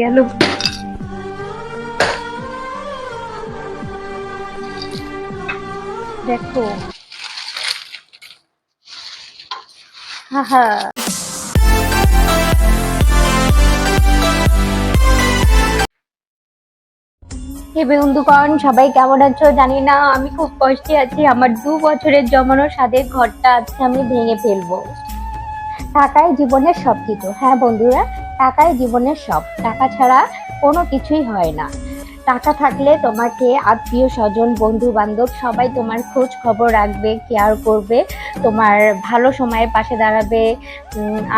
গেল। দেখো। হাহা। হে বন্ধুগণ, সবাই কেমন আছো? জানি না, আমি খুব কষ্টে আছি। আমার দু বছরের জমানো স্বাদের ঘরটা আজকে আমি ভেঙে ফেলব। টাকাই জীবনের সব কিছু হ্যাঁ বন্ধুরা টাকাই জীবনের সব। টাকা ছাড়া কোনো কিছুই হয় না। টাকা থাকলে তোমাকে আত্মীয় স্বজন বন্ধু বান্ধব সবাই তোমার খোঁজ খবর রাখবে কেয়ার করবে, তোমার ভালো সময়ে পাশে দাঁড়াবে।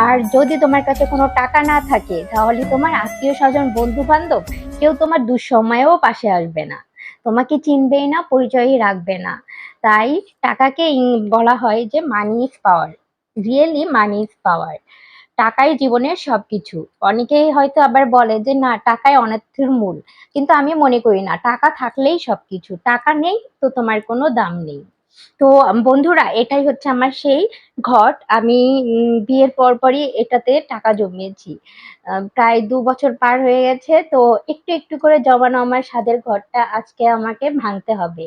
আর যদি তোমার কাছে কোনো টাকা না থাকে, তাহলে তোমার আত্মীয় স্বজন বন্ধু বান্ধব কেউ তোমার দুঃসময়েও পাশে আসবে না। তোমাকে চিনবেই না, পরিচয়ই রাখবে না। তাই টাকাকে বলা হয় যে money is power really money is power টাকাই জীবনের সবকিছু। অনেকেই হয়তো আবার বলে যে, না, টাকাই অনার্থের মূল। কিন্তু আমি মনে করি না, টাকা থাকলেই সবকিছু। টাকা নেই তো তোমার কোনো দাম নেই। তো বন্ধুরা, এটাই হচ্ছে আমার সেই ঘট। আমি বিয়ের পর পরই এটাতে টাকা জমিয়েছি। প্রায় দু বছর পার হয়ে গেছে, তো একটু একটু করে জমানো আমার স্বাদের ঘরটা আজকে আমাকে ভাঙতে হবে।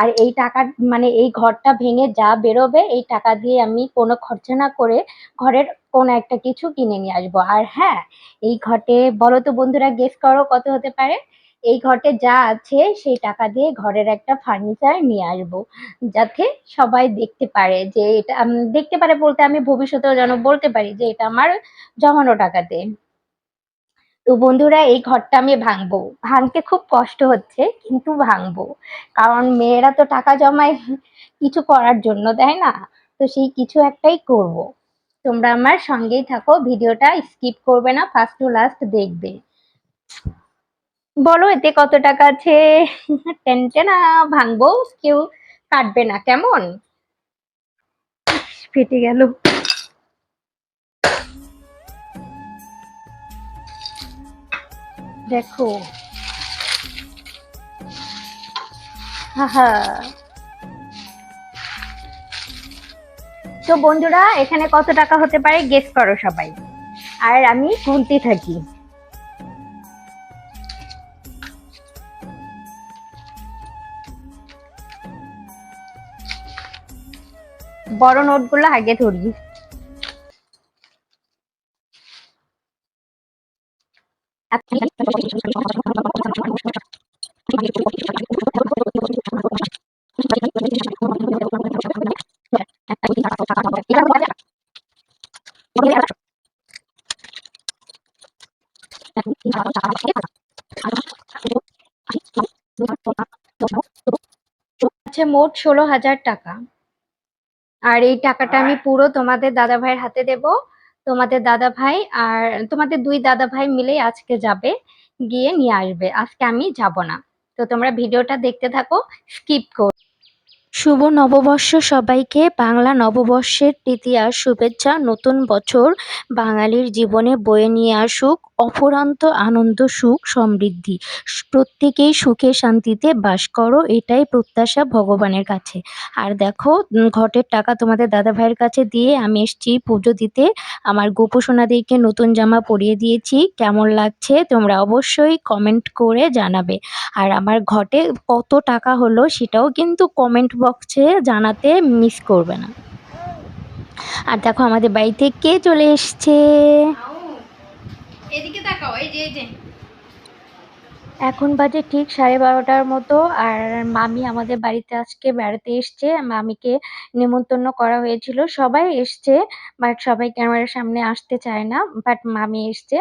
আর এই টাকা মানে এই ঘরটা ভেঙে যা বেরোবে, এই টাকা দিয়ে আমি কোনো খরচা না করে ঘরের কোনো একটা কিছু কিনে নিয়ে আসব। আর হ্যাঁ এই ঘটে, বলো তো বন্ধুরা গেস করো কত হতে পারে? এই ঘটে যা আছে সেই টাকা দিয়ে ঘরের একটা ফার্নিচার নিয়ে আসব। যাতে সবাই দেখতে পারে যে এটা দেখতে পারে বলতে আমি ভবিষ্যতেও যেন বলতে পারি যে এটা আমার জমানো টাকাতে তো বন্ধুরা, এই ঘরটা আমি ভাঙবো। ভাঙতে খুব কষ্ট হচ্ছে, কিন্তু ভাঙবো। কারণ মেয়েরা তো টাকা জমায় কিছু করার জন্য, তাই না? তো সেই কিছু একটাই করব। তোমরা আমার সঙ্গেই থাকো, ভিডিওটা স্কিপ করবে না ফার্স্ট টু লাস্ট দেখবে। বলো এতে কত টাকা আছে? টেনটেনা ভাঙবো কেউ কাটবে না কেমন? ফেটে গেল। দেখো। তো বন্ধুরা এখানে কত টাকা হতে পারে? গেস করো সবাই। আর আমি গুনতে থাকি। বড় নোটগুলো আগে ধরি। আছে মোট ষোলো হাজার টাকা। আর এই টাকাটা আমি পুরো তোমাদের দাদা ভাইয়ের হাতে দেব। তোমাদের দাদা ভাই আর তোমাদের দুই দাদা ভাই মিলে আজকে যাবে গিয়ে নিয়ে আসবে। আজকে আমি যাব না। তো তোমরা ভিডিওটা দেখতে থাকো স্কিপ কর শুভ নববর্ষ সবাইকে। বাংলা নববর্ষের প্রীতি শুভেচ্ছা। নতুন বছর বাঙালির জীবনে বয়ে নিয়ে আসুক। অফুরন্ত আনন্দ, সুখ, সমৃদ্ধি। প্রত্যেকেই সুখে শান্তিতে বাস করো। এটাই প্রত্যাশা ভগবানের কাছে। আর দেখো ঘটের টাকা তোমাদের দাদা ভাইয়ের কাছে দিয়ে আমি এসেছি পুজো দিতে। আমার গোপসোনাদেরকে নতুন জামা পরিয়ে দিয়েছি। কেমন লাগছে তোমরা অবশ্যই কমেন্ট করে জানাবে। আর আমার ঘটে কত টাকা হলো সেটাও কিন্তু কমেন্ট বক্সে জানাতে মিস করবে না। আর দেখো আমাদের বাড়িতে কে চলে এসছে? এদিকে তাকাও এই যে। এখন বাজে ঠিক সাড়ে বারোটার মতো আর মামি আমাদের বাড়িতে আজকে বেড়াতে এসছে। মামিকে নেমন্তন্ন করা হয়েছিল। সবাই এসছে বাট সবাই ক্যামেরার সামনে আসতে চায় না বাট মামি এসছে।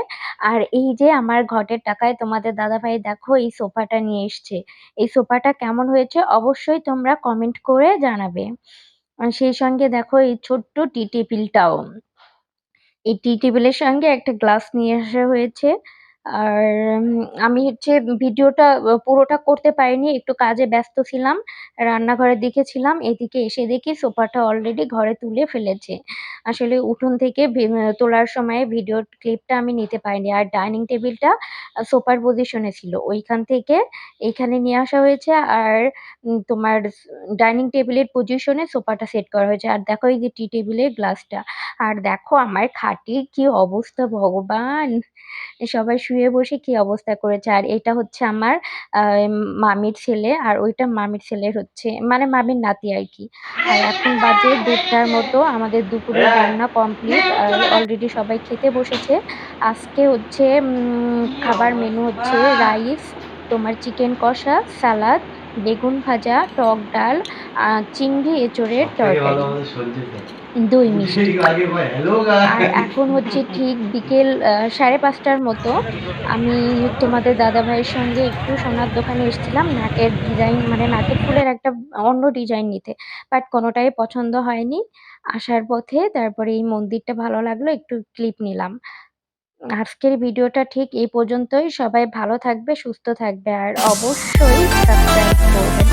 আর এই যে আমার ঘটের টাকায় তোমাদের দাদাভাই দেখো এই সোফাটা নিয়ে এসছে। এই সোফাটা কেমন হয়েছে অবশ্যই তোমরা কমেন্ট করে জানাবে। সেই সঙ্গে দেখো এই ছোট্ট টি টেবিলটাও। এই টি টেবিলের সঙ্গে একটা গ্লাস নিয়ে আসা হয়েছে। আর আমি হচ্ছে ভিডিওটা পুরোটা করতে পারিনি, একটু কাজে ব্যস্ত ছিলাম, রান্নাঘরের দিকে ছিলাম, এদিকে এসে দেখি সোফাটা অলরেডি ঘরে তুলে ফেলেছে। আসলে উঠোন থেকে তোলার সময় ভিডিও ক্লিপটা আমি নিতে পারিনি, আর ডাইনিং টেবিলটা সোফার পজিশনে ছিল। ওইখান থেকে এখানে নিয়ে আসা হয়েছে, আর তোমার ডাইনিং টেবিলের পজিশনে সোফাটা সেট করা হয়েছে। আর দেখো এই যে টি টেবিলের গ্লাসটা আর দেখো আমার খাটের কি অবস্থা, ভগবান! সবাই শুয়ে শুয়ে বসে কি অবস্থা করেছে। আর এটা হচ্ছে আমার মামির ছেলে আর ওইটা মামির ছেলের হচ্ছে মানে মামির নাতি আর কি আর এখন বাজে ১:৩০ মতো আমাদের দুপুরের রান্না কমপ্লিট। অলরেডি সবাই খেতে বসেছে। আজকে হচ্ছে খাবার মেনু হচ্ছে রাইস, তোমার চিকেন কষা, সালাদ, বেগুন ভাজা, টক ডাল, আ চিংড়ি এঁচড়ের তরকারি। দই মিষ্টি। আর এখন হচ্ছে ঠিক বিকেল সাড়ে পাঁচটার মতো আমি তোমাদের দাদাভাইয়ের সঙ্গে একটু সোনার দোকানে এসেছিলাম নাকের ডিজাইন মানে নাকের ফুলের একটা অন্য ডিজাইন নিতে। বাট কোনোটাই পছন্দ হয়নি। আসার পথে তারপরে এই মন্দিরটা ভালো লাগল একটু ক্লিপ নিলাম। আজকের ভিডিওটা ঠিক এই পর্যন্তই। সবাই ভালো থাকবে, সুস্থ থাকবে আর অবশ্যই সাবস্ক্রাইব করবেন।